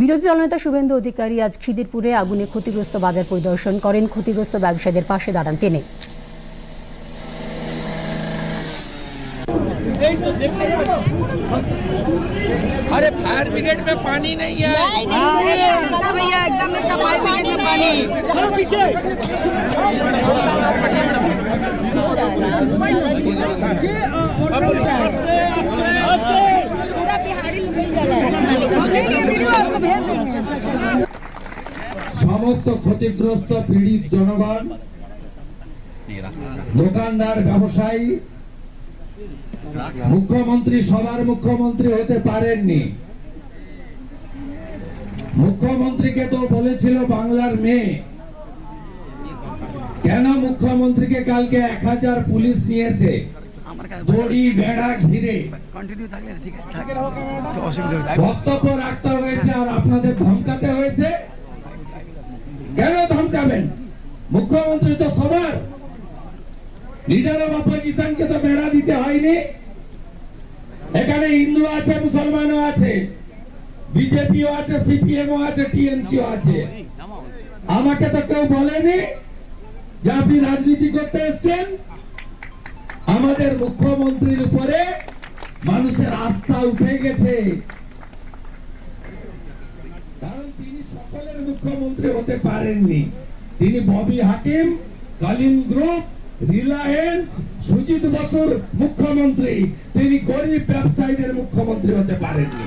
বিরোধী দলনেতা শুভেন্দু অধিকারী আজ খিদিরপুরে আগুনে ক্ষতিগ্রস্ত বাজার পরিদর্শন করেন ক্ষতিগ্রস্ত ব্যবসায়ীদের পাশে দাঁড়ান তিনি अरे फायर ब्रिगेड में पानी नहीं है भैया एकदम एकदम फाइव मिनट में पानी पूरा बिहारी मिल जाएगा সমস্ত ক্ষতিগ্রস্ত পীড়িত জনগণ, দোকানদার, ব্যবসায়ী, মুখ্যমন্ত্রী, সবার মুখ্যমন্ত্রী হতে পারেননি। মুখ্যমন্ত্রীকে তো বলেছিল বাংলার মেয়ে। কেন মুখ্যমন্ত্রীকে কালকে এক হাজার পুলিশ নিয়েছে? দড়ি বেড়া ঘিরে। বক্তব্য রাখতে হয়েছে আর আপনাদের ধমকাতে হয়েছে। কেন ধমকাবেন? মুখ্যমন্ত্রী তো সবার। লিডার অফ অপোজিশনকে তো বেড়া দিতে হয়নি। এখানে হিন্দু আছে মুসলমানও আছে বিজেপিও আছে সিপিএমও আছে টিএমসিও আছে। আমাকে তো কেউ বলেনি যে আপনি রাজনীতি করতে এসছেন। আমাদের মুখ্যমন্ত্রীর উপরে মানুষের আস্থা উঠে গেছে। কারণ তিনি সকলের মুখ্যমন্ত্রী হতে পারেননি। তিনি ববি হাকিম কালিম গ্রুপ, রিলায়েন্স, সুজিত বসুর মুখ্যমন্ত্রী। তিনি গরিব ব্যবসায়ীদের মুখ্যমন্ত্রী হতে পারেননি।